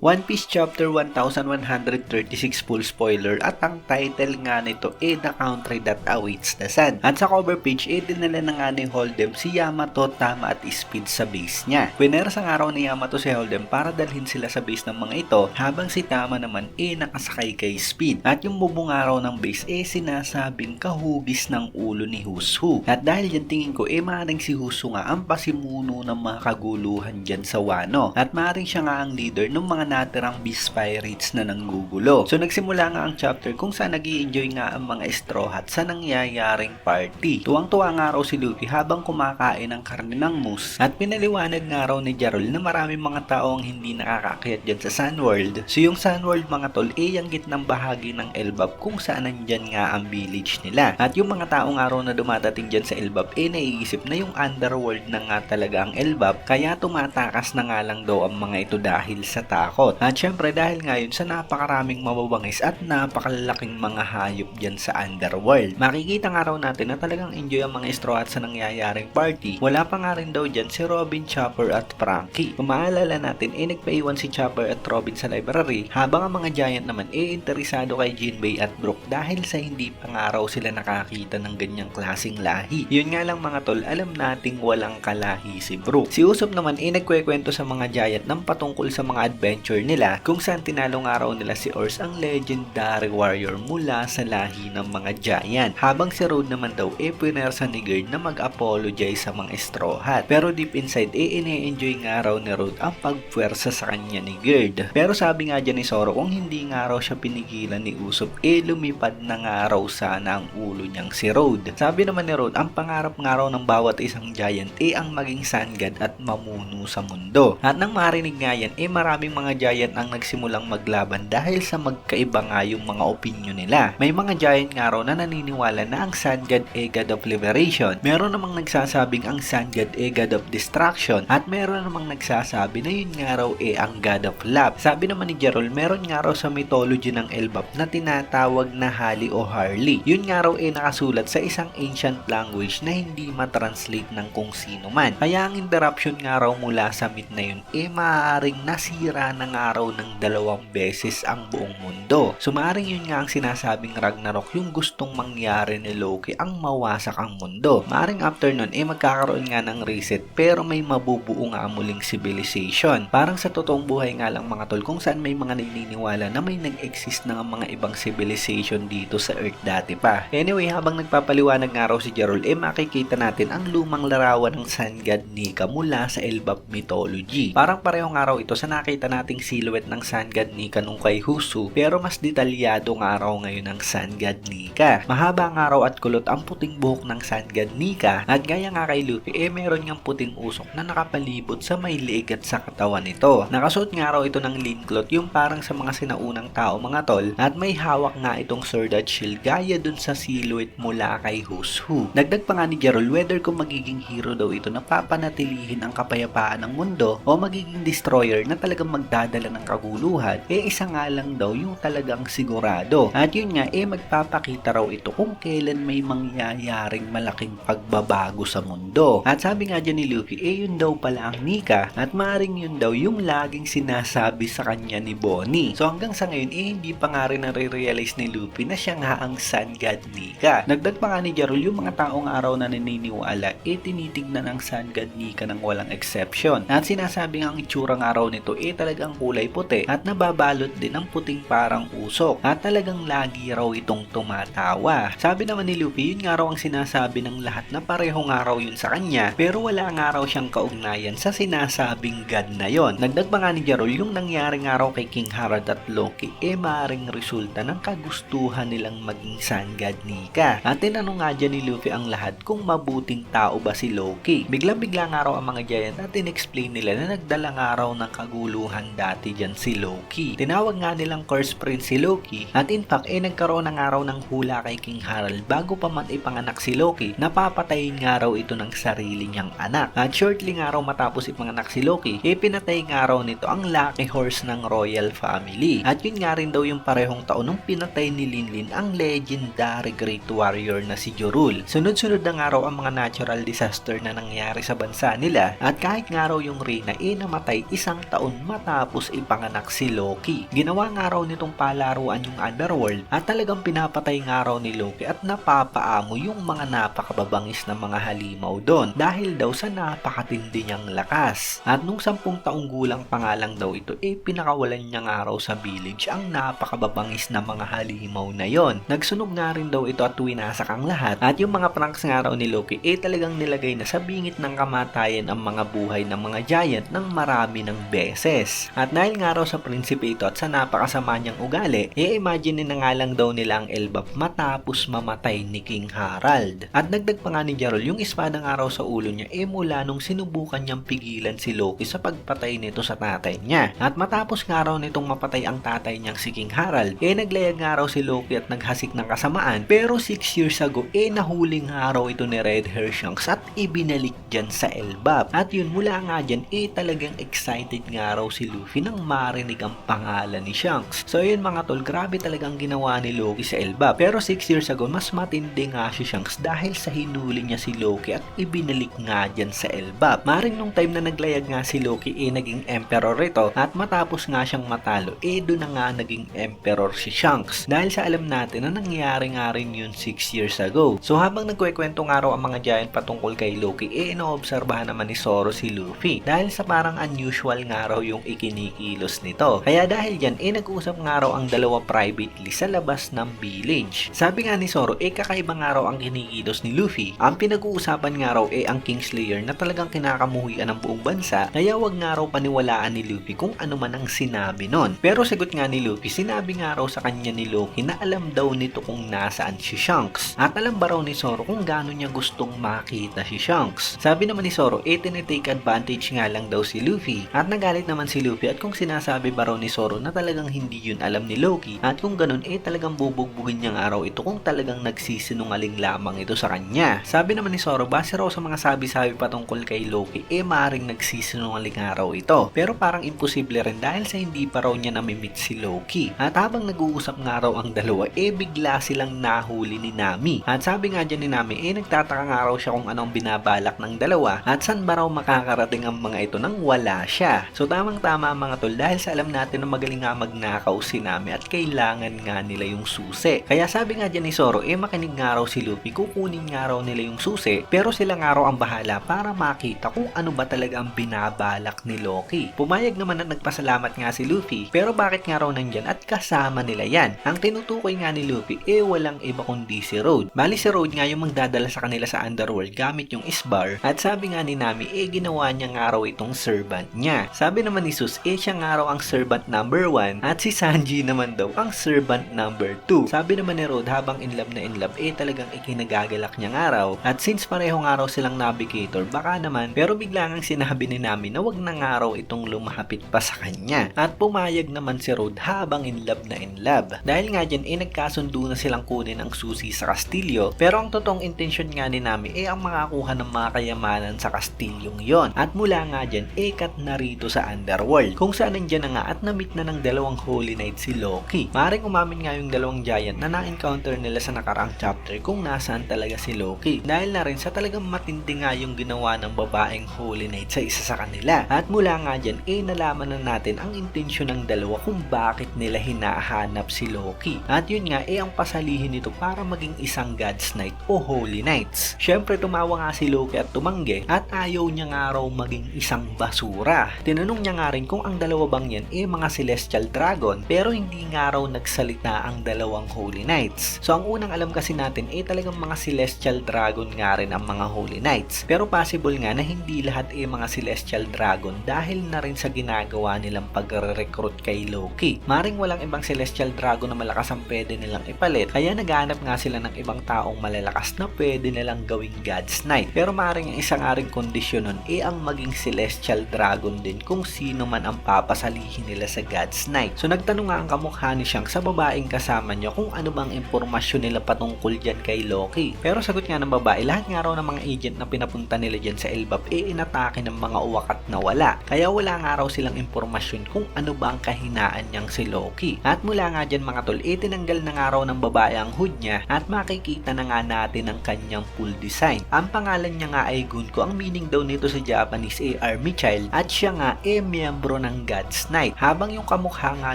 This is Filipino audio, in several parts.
One Piece Chapter 1136 full spoiler at ang title nga nito eh The Country That Awaits the Sun. At sa cover page eh dinala na nga ni Hold'em si Yamato, Tama at Speed sa base niya. Winner sa araw ni Yamato si Hold'em para dalhin sila sa base ng mga ito habang si Tama naman eh nakasakay kay Speed. At yung bubong araw ng base eh sinasabing kahugis ng ulo ni Husu. At dahil yan tingin ko eh maaaring si Husu nga ang pasimuno ng mga kaguluhan dyan sa Wano. At maaaring siya nga ang leader ng mga natirang Beast Pirates na nanggugulo. So nagsimula nga ang chapter kung saan nag enjoy nga ang mga Straw Hat sa nangyayaring party. Tuwang-tuwa nga raw si Luffy habang kumakain ng karne ng moose at pinaliwanag nga raw ni Jarol na maraming mga tao ang hindi nakakakyat dyan sa Sun World. So yung Sun World mga tol eh yung gitnang bahagi ng Elbap kung saan nandyan nga ang village nila. At yung mga tao nga raw na dumadating dyan sa Elbap eh naiisip na yung underworld na nga talaga ang Elbap kaya tumatakas na nga lang daw ang mga ito dahil sa takot. At syempre dahil ngayon sa napakaraming mababangis at napakalalaking mga hayop dyan sa underworld. Makikita nga raw natin na talagang enjoy ang mga straw at sa nangyayaring party. Wala pa nga rin daw dyan si Robin, Chopper at Frankie. Kung maalala natin, eh nagpaiwan si Chopper at Robin sa library habang ang mga giant naman eh interesado kay Jinbei at Brook dahil sa hindi pa nga raw sila nakakita ng ganyang klasing lahi. Yun nga lang mga tol, alam nating walang kalahi si Brook. Si Usopp naman eh nagkwekwento sa mga giant ng patungkol sa mga adventure nila kung saan tinalo nga raw nila si Ors ang legendary warrior mula sa lahi ng mga giant. Habang si Road naman daw eh pinersa ni Gerd na mag-apologize sa mga Straw Hat. Pero deep inside eh ine-enjoy nga raw ni Road ang pagpwersa sa kanya ni Gerd. Pero sabi nga dyan ni Zoro kung hindi nga raw siya pinigilan ni Usopp eh lumipad na nga raw sana ang ulo niyang si Road. Sabi naman ni Road ang pangarap nga raw ng bawat isang giant eh ang maging sun god at mamuno sa mundo. At nang marinig nga yan eh maraming mga giant ang nagsimulang maglaban dahil sa magkaiba nga yung mga opinion nila. May mga giant nga raw na naniniwala na ang sun god eh god of liberation. Meron namang nagsasabing ang sun god eh god of destruction. At meron namang nagsasabi na yun nga raw eh ang god of love. Sabi naman ni Jarol, meron nga raw sa mythology ng Elbap na tinatawag na Hali o Harley. Yun nga raw eh nakasulat sa isang ancient language na hindi matranslate ng kung sino man. Kaya ang interruption nga raw mula sa myth na yun eh maaaring nasira na nga raw ng dalawang beses ang buong mundo. So maaaring yun nga ang sinasabing Ragnarok yung gustong mangyari ni Loki ang mawasak ang mundo. Maaaring after nun eh magkakaroon nga ng reset pero may mabubuo nga muling civilization. Parang sa totoong buhay nga lang mga tol kung saan may mga naniniwala na may nag-exist na mga ibang civilization dito sa Earth dati pa. Anyway, habang nagpapaliwanag nga raw si Jarol, eh makikita natin ang lumang larawan ng Sun God Nika mula sa Elbap mythology. Parang pareho nga raw ito sa nakita nating silhouette ng Sun God Nika nung kay Husu, pero mas detalyado nga raw ngayon ng Sun God Nika. Mahaba nga raw at kulot ang puting buhok ng Sun God Nika, at gaya nga kay Luffy, eh meron niyang puting usok na nakapalibot sa may liig at sa katawan nito. Nakasuot nga raw ito ng lean cloth, yung parang sa mga sinaunang tao mga tol, at may hawak nga itong sword at shield gaya dun sa silhouette mula kay Husu. Dagdag pa nga ni Geralt whether kung magiging hero daw ito na papanatilihin ang kapayapaan ng mundo o magiging destroyer na talagang magdadala ng kaguluhan, eh isa nga lang daw yung talagang sigurado. At yun nga, eh magpapakita raw ito kung kailan may mangyayaring malaking pagbabago sa mundo. At sabi nga dyan ni Luffy, eh yun daw pala ang Nika at maring yun daw yung laging sinasabi sa kanya ni Bonnie. So hanggang sa ngayon, eh hindi pa nga rin nare-realize ni Luffy na siya nga ang Sun God Nika. Nagdag pa nga ni Jarol yung mga taong araw na naniniwala, eh tinitignan ang Sun God Nika ng walang exception. At sinasabi nga ang itsura ng araw nito, eh talagang kulay puti at nababalot din ng puting parang usok. At talagang lagi raw itong tumatawa. Sabi naman ni Luffy, yun nga raw ang sinasabi ng lahat na pareho nga raw yun sa kanya, pero wala nga raw siyang kaugnayan sa sinasabing God na yon. Nagdag pa nga ni Jarol, yung nangyari nga raw kay King Harad at Loki, eh maring resulta ng kagustuhan nilang maging Sun God Nika. At tinanong nga dyan ni Luffy ang lahat kung mabuting tao ba si Loki. Biglang-bigla nga raw ang mga giant at in-explain nila na nagdala nga raw ng kaguluhan dati dyan si Loki. Tinawag nga nilang Curse Prince si Loki at in fact eh nagkaroon na nga raw ng hula kay King Harald bago pa man ipanganak si Loki napapatayin nga raw ito ng sarili niyang anak. At shortly nga raw matapos ipanganak si Loki eh pinatay nga raw nito ang lucky horse ng royal family. At yun nga rin daw yung parehong taon nung pinatay ni Linlin ang legendary great warrior na si Jorul. Sunod-sunod na nga raw ang mga natural disaster na nangyari sa bansa nila at kahit nga raw yung Reyna eh namatay isang taon matapos matapos ipanganak si Loki. Ginawa nga raw nitong palaruan yung Underworld at talagang pinapatay nga raw ni Loki at napapaamo yung mga napakababangis na mga halimaw doon dahil daw sa napakatindi niyang lakas. At nung sampung taong gulang pa lang daw ito, eh pinakawalan niya nga raw sa village ang napakababangis na mga halimaw na yon. Nagsunog nga rin daw ito at winasak ang lahat at yung mga pranks nga raw ni Loki, eh talagang nilagay na sa bingit ng kamatayan ang mga buhay ng mga giant ng marami ng beses. At dahil nga raw sa prinsipe ito at sa napakasama niyang ugali, i-imagine na nga lang daw nila ang Elbap matapos mamatay ni King Harald. At dagdag pa nga ni Jarol, yung espada nga raw sa ulo niya eh mula nung sinubukan niyang pigilan si Loki sa pagpatay nito sa tatay niya. At matapos nga raw nitong mapatay ang tatay niyang si King Harald, eh naglayag nga raw si Loki at naghasik ng kasamaan. Pero 6 years ago, eh nahuling nga raw ito ni Red Hair Shanks at ibinalik dyan sa Elbap. At yun mula nga dyan, eh talagang excited nga raw si Luffy nang marinig ang pangalan ni Shanks. So yun mga tol, grabe talagang ginawa ni Loki sa Elbap. Pero 6 years ago, mas matindi nga si Shanks dahil sa hinuli niya si Loki at ibinalik nga dyan sa Elbap. Maring nung time na naglayag nga si Loki, eh naging emperor ito at matapos nga siyang matalo, eh doon na nga naging emperor si Shanks. Dahil sa alam natin na nangyari nga rin yun 6 years ago. So habang nagkwekwento nga raw ang mga giant patungkol kay Loki, eh inoobserbahan naman ni Zoro si Luffy. Dahil sa parang unusual nga raw yung ikinikilos nito. Kaya dahil dyan, eh nag-usap nga raw ang dalawa privately sa labas ng village. Sabi nga ni Zoro, eh kakaiba nga raw ang kinikilos ni Luffy. Ang pinag-uusapan nga raw eh ang Kingslayer na talagang kinakamuhian ng buong bansa, kaya wag nga raw paniwalaan ni Luffy kung ano man ang sinabi nun. Pero sagot nga ni Luffy, sinabi nga raw sa kanya ni Loki na alam daw nito kung nasaan si Shanks. At alam ba raw ni Zoro kung gaano niya gustong makita si Shanks. Sabi naman ni Zoro, eh tinitake advantage nga lang daw si Luffy. At nagalit naman si Luffy at kung sinasabi ba raw ni Zoro na talagang hindi yun alam ni Loki at kung ganun eh talagang bubugbugin niya nga raw ito kung talagang nagsisinungaling lamang ito sa kanya. Sabi naman ni Zoro, base raw sa mga sabi-sabi patungkol kay Loki, eh maring nagsisinungaling nga raw ito. Pero parang imposible rin dahil sa hindi pa raw niya namimit si Loki. At habang nag-uusap nga raw ang dalawa, eh bigla silang nahuli ni Nami. At sabi nga dyan ni Nami, eh nagtataka nga raw siya kung anong binabalak ng dalawa at saan ba raw makakarating ang mga ito nang wala siya. So tamang tama mga tol dahil sa alam natin na magaling nga magnakaw si Nami at kailangan nga nila yung susi. Kaya sabi nga dyan ni Zoro, eh makinig nga raw si Luffy, kukunin nga raw nila yung susi pero sila nga raw ang bahala para makita kung ano ba talaga ang binabalak ni Loki. Pumayag naman at nagpasalamat nga si Luffy pero bakit nga raw nandyan at kasama nila yan. Ang tinutukoy nga ni Luffy eh walang iba kundi si Road. Bali si Road nga yung magdadala sa kanila sa Underworld gamit yung Isbar at sabi nga ni Nami eh ginawa niya nga raw itong servant niya. Sabi naman ni Sus siya nga raw ang servant number 1 at si Sanji naman daw ang servant number 2. Sabi naman ni Road habang in love na in love eh talagang ikinagagalak niya nga raw. At since pareho nga raw silang navigator baka naman pero bigla ngang sinabi ni Nami na wag na nga raw itong lumahapit pa sa kanya. At pumayag naman si Road habang in love na in love. Dahil nga dyan eh nagkasundo na silang kunin ang susi sa Kastilyo pero ang totoong intensyon nga ni Nami eh ang makakuha ng mga kayamanan sa Kastilyong yon. At mula nga dyan eh kat narito sa Underworld kung saan nandyan na nga at na-meet na ng dalawang Holy Knight si Loki. Maring umamin nga yung dalawang giant na na-encounter nila sa nakaraang chapter kung nasaan talaga si Loki dahil na rin sa talagang matindi nga yung ginawa ng babaeng Holy Knight sa isa sa kanila at mula nga dyan eh nalaman na natin ang intensyon ng dalawa kung bakit nila hinahanap si Loki at yun nga eh ang pasalihin nito para maging isang God's Knight o Holy Knights. Syempre tumawa nga si Loki at tumanggi at ayaw niya nga raw maging isang basura. Tinanong niya nga rin kung ang dalawa bang yan eh mga Celestial Dragon pero hindi nga raw nagsalita ang dalawang Holy Knights. So ang unang alam kasi natin eh talagang mga Celestial Dragon nga rin ang mga Holy Knights. Pero possible nga na hindi lahat eh mga Celestial Dragon dahil na rin sa ginagawa nilang pagre-recruit kay Loki. Maring walang ibang Celestial Dragon na malakas ang pwede nilang ipalit kaya naghanap nga sila ng ibang taong malalakas na pwede nilang gawing God's Knight. Pero maring ang isang aring kondisyon nun eh ang maging Celestial Dragon din kung sino man ang papasalihin nila sa God's Knight. So nagtanong nga ang kamukha ni Shanks sa babaeng kasama niya kung ano bang impormasyon nila patungkol dyan kay Loki. Pero sagot nga ng babae, lahat nga raw ng mga agent na pinapunta nila dyan sa Elbap eh inatake ng mga uwakat na wala. Kaya wala nga raw silang impormasyon kung ano ba ang kahinaan niyang si Loki. At mula nga dyan mga tol, eh tinanggal na nga raw ng babae ang hood niya at makikita na nga natin ang kanyang full design. Ang pangalan niya nga ay Gunko. Ang meaning daw nito sa Japanese ay Army Child at siya nga eh miyembro miyembro ng God's Knight. Habang yung kamukha nga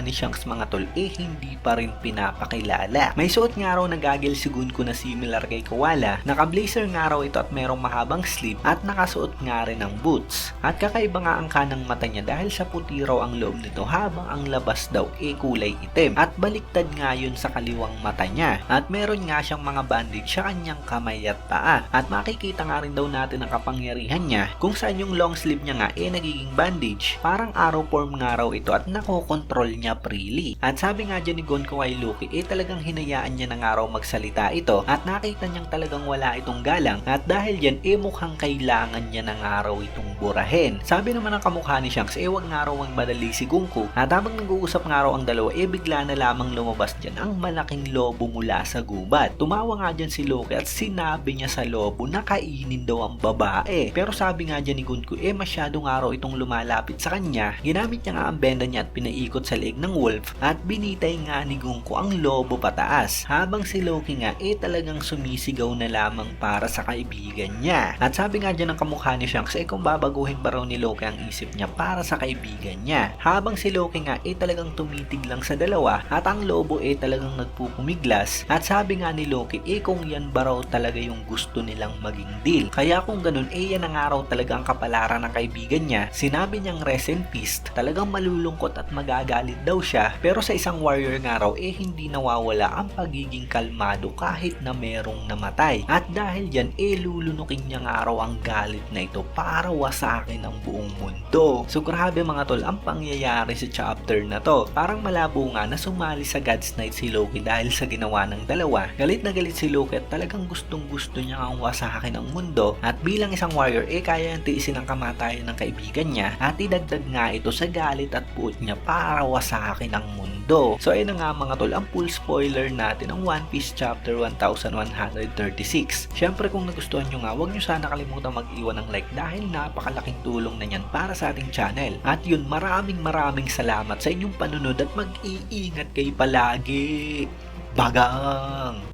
ni Shanks mga tol eh hindi pa rin pinapakilala. May suot nga raw na gagel si Gunko na similar kay Koala. Naka-blazer nga raw ito at merong mahabang sleeve at nakasuot nga rin ng boots. At kakaiba nga ang kanang mata niya dahil sa puti raw ang loob nito habang ang labas daw eh kulay itim. At baliktad nga yun sa kaliwang mata niya. At meron nga siyang mga bandage sa kanyang kamay at paa. At makikita nga rin daw natin ang kapangyarihan niya kung saan yung long sleeve niya nga eh nagiging bandage. Parang arrow form nga raw ito at nakokontrol niya freely. At sabi nga dyan ni Gonko kay Loki eh talagang hinayaan niya na nga raw magsalita ito at nakita niyang talagang wala itong galang at dahil dyan eh mukhang kailangan niya na nga raw itong burahin. Sabi naman ng kamukha ni Shanks eh wag nga raw magmadali si Gunko at habang nag-uusap nga raw ang dalawa eh bigla na lamang lumabas dyan ang malaking lobo mula sa gubat. Tumawa nga dyan si Loki at sinabi niya sa lobo na kainin daw ang babae. Pero sabi nga dyan ni Gunko eh masyado nga raw itong lumalapit sa kanya. Ginamit niya nga ang benda niya at pinaikot sa leeg ng wolf at binitay nga ni Gunko ang lobo pataas. Habang si Loki nga eh talagang sumisigaw na lamang para sa kaibigan niya. At sabi nga dyan ng kamukha ni Shanks eh kung babaguhin ba raw ni Loki ang isip niya para sa kaibigan niya. Habang si Loki nga eh talagang tumitig lang sa dalawa at ang lobo eh talagang nagpupumiglas. At sabi nga ni Loki eh kung yan ba raw talaga yung gusto nilang maging deal. Kaya kung ganun eh yan na nga raw talaga ang kapalaran ng kaibigan niya. Sinabi niyang rest in peace, talagang malulungkot at magagalit daw siya. Pero sa isang warrior nga raw eh hindi nawawala ang pagiging kalmado kahit na merong namatay. At dahil dyan eh lulunukin niya nga raw ang galit na ito para wasakin ang buong mundo. So grabe mga tol ang pangyayari sa chapter na to. Parang malabo nga na sumali sa God's Knight si Loki dahil sa ginawa ng dalawa. Galit na galit si Loki at talagang gustong gusto niya ang wasakin ang mundo. At bilang isang warrior eh kaya niyang tiisin ang kamatayan ng kaibigan niya at idagdag nga ito sa galit at puot niya para wasakin ang mundo. So ayun nga mga tol ang full spoiler natin ng One Piece chapter 1136. Syempre kung nagustuhan nyo nga huwag nyo sana kalimutan mag-iwan ng like dahil napakalaking tulong na yan para sa ating channel. At yun maraming maraming salamat sa inyong panunod at mag-iingat kayo palagi. Bagang!